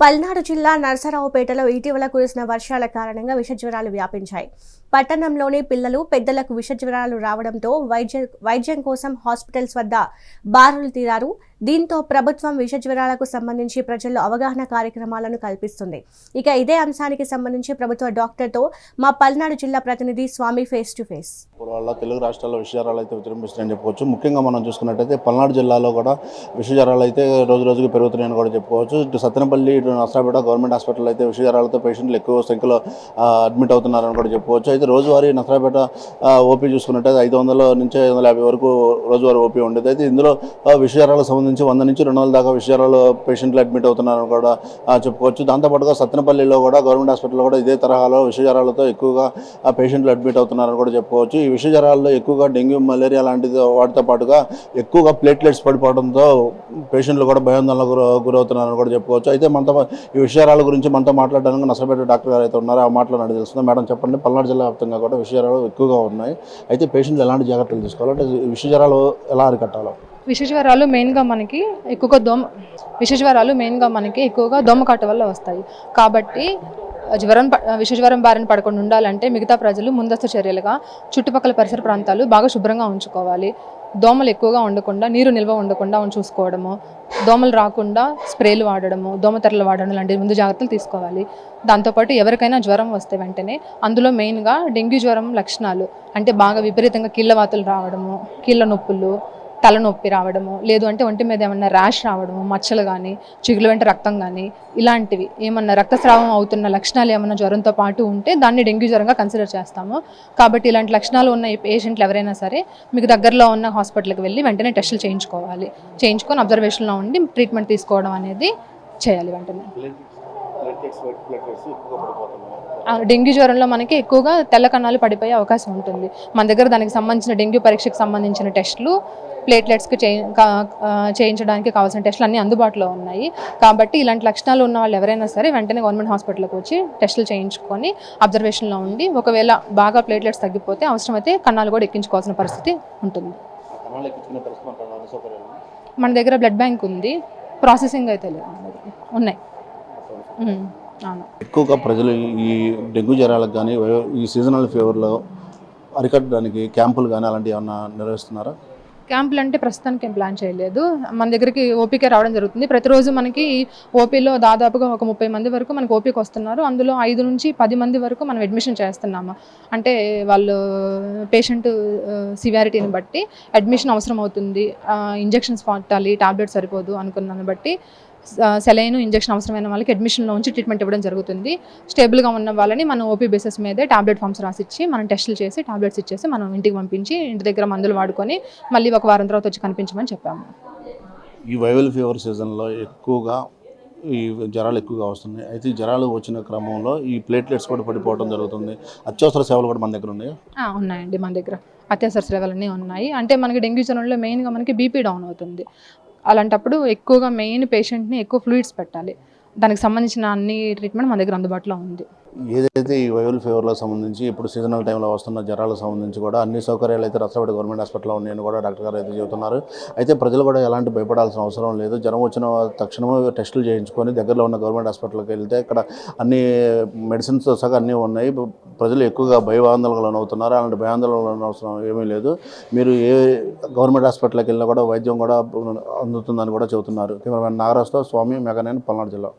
పల్నాడు జిల్లా నరసరావుపేటలో ఇటీవల కురిసిన వర్షాల కారణంగా విషజ్వరాలు వ్యాపించాయి. పట్టణంలోని పిల్లలు పెద్దలకు విషజ్వరాలు రావడంతో వైద్య వైద్యం కోసం హాస్పిటల్స్ వద్ద బారులు తీరారు. దీంతో ప్రభుత్వం విష జ్వరాలకు సంబంధించి ప్రజల్లో అవగాహన కార్యక్రమాలను కల్పిస్తుంది. ఇక ఇదే అంశానికి సంబంధించి ప్రభుత్వ డాక్టర్తో మా పల్నాడు జిల్లా ప్రతినిధి స్వామి ఫేస్ టు ఫేస్ వల్ల తెలుగు రాష్ట్రాల్లో విషజ్వరాలు అయితే విజృంభిస్తున్నాయని చెప్పవచ్చు ముఖ్యంగా మనం చూసుకున్నట్టయితే పల్నాడు జిల్లాలో కూడా విషజ్వరాలు అయితే రోజు రోజుకి పెరుగుతున్నాయని కూడా చెప్పుకోవచ్చు. ఇటు సత్తెనపల్లి ఇటు నర్సరాపేట గవర్నమెంట్ హాస్పిటల్ అయితే విషజ్వరాలతో పేషెంట్లు ఎక్కువ సంఖ్యలో అడ్మిట్ అవుతున్నారని కూడా చెప్పుకోవచ్చు. అయితే రోజువారీ నసరాపేట ఓపీ చూసుకున్నట్టయితే ఐదు వందల నుంచి ఐదు వందల యాభై వరకు రోజువారీ ఓపీ ఉండేది. అయితే ఇందులో విష విషజ్వరాలకు సంబంధించి నుంచి వంద నుంచి రెండు వందల దాకా విషయాలలో పేషెంట్లు అడ్మిట్ అవుతున్నారని కూడా చెప్పుకోవచ్చు. దాంతోపాటుగా సత్తెనపల్లిలో కూడా గవర్నమెంట్ హాస్పిటల్లో కూడా ఇదే తరహాలో విషజ్వరాలతో ఎక్కువగా పేషెంట్లు అడ్మిట్ అవుతున్నారని కూడా చెప్పుకోవచ్చు. ఈ విష ఎక్కువగా డెంగ్యూ మలేరియా లాంటిది వాటితో పాటుగా ఎక్కువగా ప్లేట్లెట్స్ పడిపోవడంతో పేషెంట్లు కూడా భయాందోళన గురవుతున్నారని కూడా చెప్పుకోవచ్చు. అయితే మనతో ఈ విషయాల గురించి మనతో మాట్లాడడానికి నష్టపేట డాక్టర్ గారు అయితే ఉన్నారో ఆ మాటలు తెలుస్తుంది. మేడం చెప్పండి పల్నాడు జిల్లా వ్యాప్తంగా కూడా విషయాలు ఎక్కువగా ఉన్నాయి. అయితే పేషెంట్లు ఎలాంటి జాగ్రత్తలు తీసుకోవాలంటే ఈ విష జ్వరాలు ఎలా అరికట్టాలో. విషజ్వరాలు మెయిన్గా మనకి ఎక్కువగా దోమ విషజ్వరాలు మెయిన్గా మనకి ఎక్కువగా దోమకాటు వల్ల వస్తాయి. కాబట్టి జ్వరం విషజ్వరం బారిన పడకుండా ఉండాలంటే మిగతా ప్రజలు ముందస్తు చర్యలుగా చుట్టుపక్కల పరిసర ప్రాంతాలు బాగా శుభ్రంగా ఉంచుకోవాలి. దోమలు ఎక్కువగా ఉండకుండా నీరు నిల్వ ఉండకుండా చూసుకోవడము దోమలు రాకుండా స్ప్రేలు వాడడము దోమతెరలు వాడడం లాంటి ముందు జాగ్రత్తలు తీసుకోవాలి. దాంతోపాటు ఎవరికైనా జ్వరం వస్తే వెంటనే అందులో మెయిన్గా డెంగ్యూ జ్వరం లక్షణాలు అంటే బాగా విపరీతంగా కీళ్ళ వాతలు రావడము కీళ్ళ నొప్పులు తలనొప్పి రావడము లేదు అంటే ఒంటి మీద ఏమన్నా ర్యాష్ రావడము మచ్చలు కానీ చిగులు వెంట రక్తం కానీ ఇలాంటివి. ఏమన్నా రక్తస్రావం అవుతున్న లక్షణాలు ఏమన్నా జ్వరంతో పాటు ఉంటే దాన్ని డెంగ్యూ జ్వరంగా కన్సిడర్ చేస్తాము. కాబట్టి ఇలాంటి లక్షణాలు ఉన్న ఈ పేషెంట్లు ఎవరైనా సరే మీకు దగ్గరలో ఉన్న హాస్పిటల్కి వెళ్ళి వెంటనే టెస్టులు చేయించుకోవాలి. చేయించుకొని అబ్జర్వేషన్లో ఉండి ట్రీట్మెంట్ తీసుకోవడం అనేది చేయాలి వెంటనే. డెంగ్యూ జ్వరంలో మనకి ఎక్కువగా తెల్ల కణాలు పడిపోయే అవకాశం ఉంటుంది. మన దగ్గర దానికి సంబంధించిన డెంగ్యూ పరీక్షకు సంబంధించిన టెస్టులు ప్లేట్లెట్స్కి చేయించడానికి కావాల్సిన టెస్టులు అన్నీ అందుబాటులో ఉన్నాయి. కాబట్టి ఇలాంటి లక్షణాలు ఉన్న వాళ్ళు ఎవరైనా సరే వెంటనే గవర్నమెంట్ హాస్పిటల్కి వచ్చి టెస్టులు చేయించుకొని అబ్జర్వేషన్లో ఉండి ఒకవేళ బాగా ప్లేట్లెట్స్ తగ్గిపోతే అవసరమైతే కణాలు కూడా ఎక్కించుకోవాల్సిన పరిస్థితి ఉంటుంది. మన దగ్గర బ్లడ్ బ్యాంక్ ఉంది. ప్రాసెసింగ్ అయితే లేదు ఉన్నాయి. అవును. ఎక్కువగా ప్రజలు ఈ డెంగ్యూ జ్వరాలకు కానీ ఈ సీజనల్ ఫీవర్లో అరికట్టడానికి క్యాంపులు కానీ అలాంటివి ఏమన్నా నిర్వహిస్తున్నారా? క్యాంపులు అంటే ప్రస్తుతానికి ఏం ప్లాన్ చేయలేదు. మన దగ్గరికి ఓపీకే రావడం జరుగుతుంది. ప్రతిరోజు మనకి ఓపీలో దాదాపుగా ఒక ముప్పై మంది వరకు మనకి ఓపీకి వస్తున్నారు. అందులో ఐదు నుంచి పది మంది వరకు మనం అడ్మిషన్ చేస్తున్నాము. అంటే వాళ్ళు పేషెంట్ సివియారిటీని బట్టి అడ్మిషన్ అవసరం అవుతుంది ఇంజెక్షన్స్ పట్టాలి టాబ్లెట్ సరిపోదు అనుకున్నాను బట్టి సెలైన్ ఇంజెక్షన్ అవసరమైన వాళ్ళకి అడ్మిషన్లో ఉంచి ట్రీట్మెంట్ ఇవ్వడం జరుగుతుంది. స్టేబుల్గా ఉన్న వాళ్ళని మనం ఓపీ బేసిస్ మీదే టాబ్లెట్ ఫామ్స్ రాసిచ్చి మనం టెస్టులు చేసి టాబ్లెట్స్ ఇచ్చేసి మనం ఇంటికి పంపించి ఇంటి దగ్గర మందులు వాడుకొని మళ్ళీ ఒక వారం తర్వాత వచ్చి కనిపించమని చెప్పాము. ఈ వైరల్ ఫీవర్ సీజన్లో ఎక్కువగా ఈ జ్వరాలు ఎక్కువగా వస్తున్నాయి. అయితే ఈ జ్వరాలు వచ్చిన క్రమంలో ఈ ప్లేట్లెట్స్ కూడా పడిపోవడం జరుగుతుంది. అత్యవసర సేవలు కూడా మన దగ్గర ఉన్నాయి? ఉన్నాయండి మన దగ్గర. అత్యవసర సేవలు అన్నీ ఉన్నాయి. అంటే మనకి డెంగ్యూ జ్వరంలో మెయిన్గా మనకి బీపీ డౌన్ అవుతుంది. అలాంటప్పుడు ఎక్కువగా మెయిన్ పేషెంట్ని ఎక్కువ ఫ్లూయిడ్స్ పెట్టాలి. దానికి సంబంధించిన అన్ని ట్రీట్మెంట్ మన దగ్గర అందుబాటులో ఉంది. ఏదైతే ఈ వైరల్ ఫీవర్లకు సంబంధించి ఇప్పుడు సీజనల్ టైంలో వస్తున్న జ్వరాలకు సంబంధించి కూడా అన్ని సౌకర్యాలు అయితే రసపేట గవర్నమెంట్ హాస్పిటల్లో ఉన్నాయని కూడా డాక్టర్ గారు అయితే చెబుతున్నారు. అయితే ప్రజలు కూడా ఎలాంటి భయపడాల్సిన అవసరం లేదు. జ్వరం వచ్చిన తక్షణమే టెస్టులు చేయించుకొని దగ్గరలో ఉన్న గవర్నమెంట్ హాస్పిటల్కి వెళ్తే ఇక్కడ అన్ని మెడిసిన్స్ సహా అన్నీ ఉన్నాయి. ప్రజలు ఎక్కువగా భయవాందోళనలు అవుతున్నారు అలాంటి భయాందోళనలు అవసరం ఏమీ లేదు. మీరు ఏ గవర్నమెంట్ హాస్పిటల్కి వెళ్ళినా కూడా వైద్యం కూడా అందుతుందని కూడా చెబుతున్నారు. కెమెరామెన్ నాగరాజ్తో స్వామి మెగానేని పల్నాడు జిల్లా.